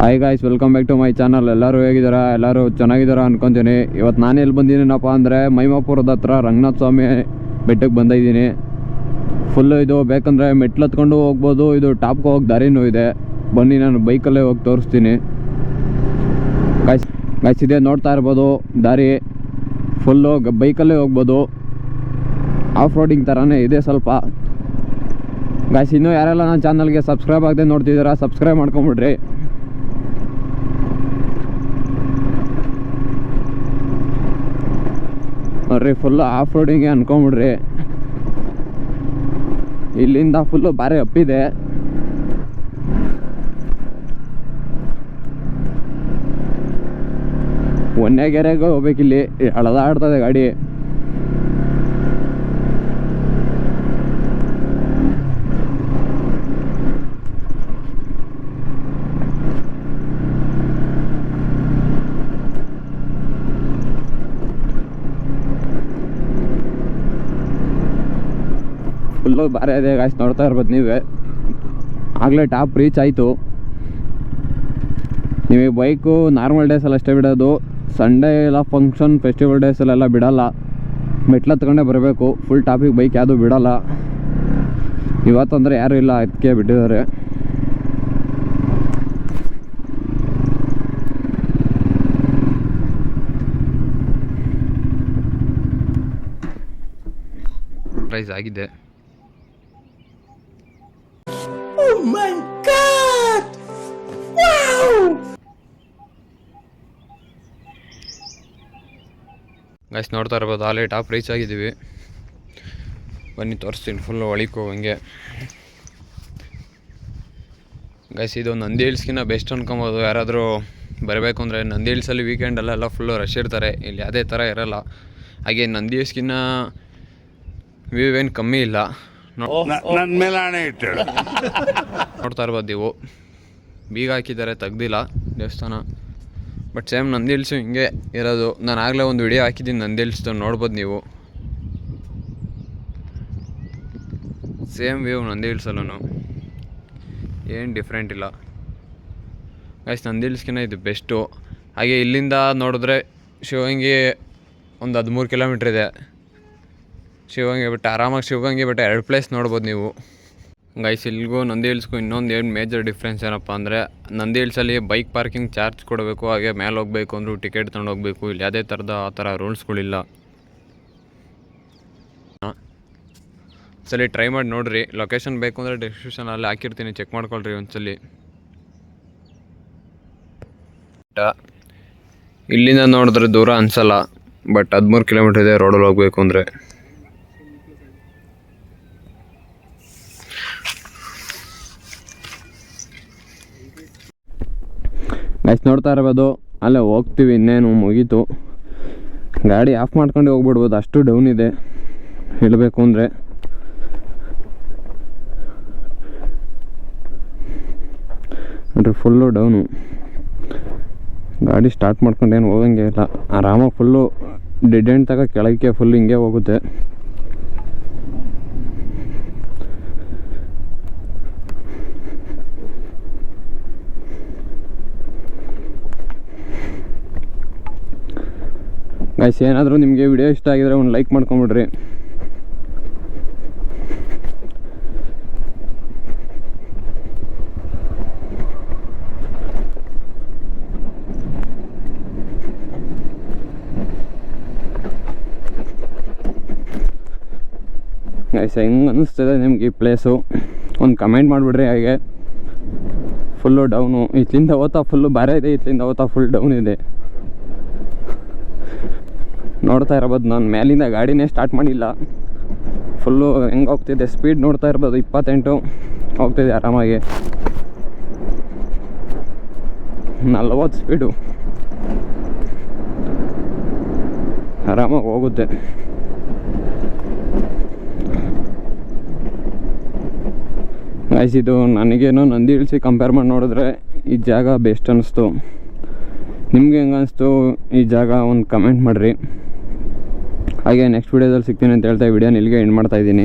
Hi guys welcome back to my channel ಎಲ್ಲರೂ ಹೇಗಿದ್ದೀರಾ? ಎಲ್ಲರೂ ಚೆನ್ನಾಗಿದ್ದೀರಾ ಅನ್ಕೊತೀನಿ. ಇವತ್ತು ನಾನು ಎಲ್ಲಿ ಬಂದಿದ್ದೀನಪ್ಪ ಅಂದರೆ, ಮೈಮಾಪುರದ ಹತ್ರ ರಂಗನಾಥ ಸ್ವಾಮಿ ಬೆಟ್ಟಕ್ಕೆ ಬಂದಿದ್ದೀನಿ. ಫುಲ್ಲು ಇದು ಬೇಕಂದರೆ ಮೆಟ್ಲು ಹತ್ಕೊಂಡು ಹೋಗ್ಬೋದು. ಇದು ಟಾಪ್ಗೆ ಹೋಗಿ ದಾರಿನೂ ಇದೆ. ಬನ್ನಿ, ನಾನು ಬೈಕಲ್ಲೇ ಹೋಗಿ ತೋರಿಸ್ತೀನಿ. ಗಾಯ್ಸ್ ಗಾಯ್ಸ್ ಇದೆ ನೋಡ್ತಾ ಇರ್ಬೋದು ದಾರಿ. ಫುಲ್ಲು ಬೈಕಲ್ಲೇ ಹೋಗ್ಬೋದು. ಆಫ್ ರೋಡಿಂಗ್ ಥರನೇ ಇದೆ ಸ್ವಲ್ಪ. ಗಾಯ್ಸ್ ಇನ್ನೂ ಯಾರೆಲ್ಲ ನನ್ನ ಚಾನಲ್ಗೆ ಸಬ್ಸ್ಕ್ರೈಬ್ ಆಗದೆ ನೋಡ್ತಿದ್ದೀರಾ ಸಬ್ಸ್ಕ್ರೈಬ್ ಮಾಡ್ಕೊಂಬಿಡ್ರಿ. ನೋಡ್ರಿ ಫುಲ್ಲು ಆಫ್ ರೋಡಿಗೆ ಅನ್ಕೊಂಬಿಡ್ರಿ. ಇಲ್ಲಿಂದ ಫುಲ್ಲು ಭಾರಿ ಅಪ್ಪಿದೆ. ಒನ್ನೆಗೆರೆಗೆ ಹೋಗ್ಬೇಕಿಲ್ಲಿ ಹಳದಾಡ್ತದೆ ಗಾಡಿ. ಫುಲ್ಲು ಭಾರಿ ಇದೆ ಗಾಯ್ಸ್ ನೋಡ್ತಾ ಇರ್ಬೋದು ನೀವೇ. ಆಗಲೇ ಟಾಪ್ ರೀಚ್ ಆಯಿತು. ನಿಮಗೆ ಬೈಕು ನಾರ್ಮಲ್ ಡೇಸಲ್ಲಿ ಅಷ್ಟೇ ಬಿಡೋದು. ಸಂಡೇ ಎಲ್ಲ ಫಂಕ್ಷನ್ ಫೆಸ್ಟಿವಲ್ ಡೇಸಲ್ಲೆಲ್ಲ ಬಿಡೋಲ್ಲ. ಮೆಟ್ಲು ಹತ್ಕೊಂಡೇ ಬರಬೇಕು. ಫುಲ್ ಟಾಪಿಗೆ ಬೈಕ್ ಯಾವುದು ಬಿಡೋಲ್ಲ. ಇವತ್ತಂದರೆ ಯಾರೂ ಇಲ್ಲ, ಅದಕ್ಕೆ ಬಿಟ್ಟಿದ್ದಾರೆ. ಪ್ರೈಸ್ ಆಗಿದೆ. ಗೈಸ್ ನೋಡ್ತಾ ಇರ್ಬೋದು, ಆಲೇ ಟಾಪ್ ರೀಚ್ ಆಗಿದ್ದೀವಿ. ಬನ್ನಿ, ತೋರಿಸ್ತೀನಿ ಫುಲ್ಲು ಒಳಿಕೋ ಹಂಗೆ. ಗೈಸ್ ಇದು ನಂದಿ ಹಿಲ್ಸ್ಗಿನ್ನ ಬೆಸ್ಟ್ ಅನ್ಕೊಬೋದು. ಯಾರಾದರೂ ಬರಬೇಕು ಅಂದರೆ ನಂದಿ ಹಿಲ್ಸಲ್ಲಿ ವೀಕೆಂಡಲ್ಲೆಲ್ಲ ಫುಲ್ಲು ರಶ್ ಇರ್ತಾರೆ. ಇಲ್ಲಿ ಯಾವುದೇ ಥರ ಇರೋಲ್ಲ. ಹಾಗೆ ನಂದಿ ಹಿಲ್ಸ್ಗಿನ್ನ ವ್ಯೂ ಏನು ಕಮ್ಮಿ ಇಲ್ಲ. ನನ್ನ ಮೇಲೆ ಹಣೆ ಇಟ್ಟಳು ನೋಡ್ತಾ ಇರ್ಬೋದು ನೀವು. ಬೀಗ ಹಾಕಿದ್ದಾರೆ ತೆಗ್ದಿಲ್ಲ ದೇವಸ್ಥಾನ. ಬಟ್ ಸೇಮ್ ನಂದಿ ಹಿಲ್ಸು ಹಿಂಗೆ ಇರೋದು. ನಾನು ಆಗಲೇ ಒಂದು ವಿಡಿಯೋ ಹಾಕಿದ್ದೀನಿ ನಂದಿ ಇಳಿಸ್ತು ನೋಡ್ಬೋದು ನೀವು. ಸೇಮ್ ವ್ಯೂ ನಂದಿ ಹಿಲ್ಸಲ್ಲೂ ಏನು ಡಿಫ್ರೆಂಟ್ ಇಲ್ಲ. ಗೈಸ್ ನಂದಿ ಹಿಲ್ಸ್ಗಿನ್ನ ಇದು ಬೆಸ್ಟು ಹಾಗೆ ಇಲ್ಲಿಂದ ನೋಡಿದ್ರೆ ಶಿವಂಗಿ ಒಂದು ಹದಿಮೂರು ಕಿಲೋಮೀಟ್ರ್ ಇದೆ. ಶಿವಗಂಗೆ ಬೆಟ್ಟ, ಆರಾಮಾಗಿ ಶಿವಗಂಗೆ ಬೆಟ್ಟ ಎರಡು ಪ್ಲೇಸ್ ನೋಡ್ಬೋದು ನೀವು. ಗೈಸ್ ಇಲ್ಲಿಗೂ ನಂದಿ ಹಿಲ್ಸ್ಗೂ ಇನ್ನೊಂದು ಏನು ಮೇಜರ್ ಡಿಫ್ರೆನ್ಸ್ ಏನಪ್ಪ ಅಂದರೆ ನಂದಿ ಹಿಲ್ಸಲ್ಲಿ ಬೈಕ್ ಪಾರ್ಕಿಂಗ್ ಚಾರ್ಜ್ ಕೊಡಬೇಕು, ಹಾಗೆ ಮೇಲೆ ಹೋಗಬೇಕು ಅಂದರೂ ಟಿಕೆಟ್ ತೊಗೊಂಡು ಹೋಗಬೇಕು. ಇಲ್ಲಿ ಯಾವುದೇ ಥರದ ಆ ಥರ ರೂಲ್ಸ್ಗಳಿಲ್ಲ ಸಲ ಟ್ರೈ ಮಾಡಿ ನೋಡಿರಿ. ಲೊಕೇಶನ್ ಬೇಕು ಅಂದರೆ ಡಿಸ್ಕ್ರಿಪ್ಷನಲ್ಲಿ ಹಾಕಿರ್ತೀನಿ. ಚೆಕ್ ಮಾಡ್ಕೊಳ್ರಿ ಒಂದ್ಸಲಿ. ಇಲ್ಲಿಂದ ನೋಡಿದ್ರೆ ದೂರ ಅನ್ಸಲ್ಲ. ಬಟ್ ಹದಿಮೂರು ಕಿಲೋಮೀಟ್ರ್ ಇದೆ ರೋಡಲ್ಲಿ ಹೋಗಬೇಕು ಅಂದರೆ. ಗೈಸ್ ನೋಡ್ತಾ ಇರ್ಬೋದು ಅಲ್ಲೇ ಹೋಗ್ತೀವಿ, ಇನ್ನೇನು ಮುಗೀತು. ಗಾಡಿ ಆಫ್ ಮಾಡ್ಕೊಂಡು ಹೋಗ್ಬಿಡ್ಬೋದು, ಅಷ್ಟು ಡೌನ್ ಇದೆ. ಹೇಳಬೇಕು ಅಂದರೆ. ನೋಡ್ರಿ ಫುಲ್ಲು ಡೌನು ಗಾಡಿ ಸ್ಟಾರ್ಟ್ ಮಾಡ್ಕೊಂಡು ಏನು ಹೋಗಂಗೆ ಇಲ್ಲ. ಆರಾಮಾಗಿ ಫುಲ್ಲು ಡೆಡ್ ಎಂಡ್ ತಗ ಕೆಳಗೆ ಫುಲ್ ಹಿಂಗೆ ಹೋಗುತ್ತೆ. ಗೈಸ್ ಏನಾದರೂ ನಿಮಗೆ ವಿಡಿಯೋ ಇಷ್ಟ ಆಗಿದ್ರೆ ಒಂದು ಲೈಕ್ ಮಾಡ್ಕೊಂಬಿಡ್ರಿ. ಗೈಸ್ ಹೆಂಗೆ ಅನ್ನಿಸ್ತದೆ ನಿಮ್ಗೆ ಈ ಪ್ಲೇಸು ಒಂದು ಕಮೆಂಟ್ ಮಾಡಿಬಿಡ್ರಿ ಹಾಗೆ. ಫುಲ್ಲು ಡೌನು ಇತ್ಲಿಂದ ಓತಾ ಫುಲ್ಲು ಭಾರ ಇದೆ ಇತ್ಲಿಂದ ಓತಾ ಫುಲ್ ಡೌನ್ ಇದೆ. ನೋಡ್ತಾ ಇರ್ಬೋದು. ನಾನು ಮೇಲಿಂದ ಗಾಡಿನೇ ಸ್ಟಾರ್ಟ್ ಮಾಡಿಲ್ಲ. ಫುಲ್ಲು ಹೆಂಗೆ ಹೋಗ್ತಿದೆ? ಸ್ಪೀಡ್ ನೋಡ್ತಾ ಇರ್ಬೋದು. ಇಪ್ಪತ್ತೆಂಟು. ಹೋಗ್ತಿದೆ ಆರಾಮಾಗಿ. ನಲ್ವತ್ತು ಸ್ಪೀಡು ಆರಾಮಾಗಿ ಹೋಗುತ್ತೆ. ಇದು ನನಗೇನೋ ನಂದಿ ಇಳಿಸಿ ಕಂಪೇರ್ ಮಾಡಿ ನೋಡಿದ್ರೆ ಈ ಜಾಗ ಬೆಸ್ಟ್ ಅನ್ನಿಸ್ತು ನಿಮ್ಗೆ ಹೆಂಗೆ ಅನಿಸ್ತು? ಈ ಜಾಗ ಒಂದು ಕಮೆಂಟ್ ಮಾಡಿರಿ. ಹಾಗೆ ನೆಕ್ಸ್ಟ್ ವೀಡಿಯೋದಲ್ಲಿ ಸಿಗ್ತೀನಿ ಅಂತ ಹೇಳ್ತಾ ವಿಡಿಯೋನ ಇಲ್ಲಿಗೆ ಎಂಡ್ ಮಾಡ್ತಾ ಇದ್ದೀನಿ.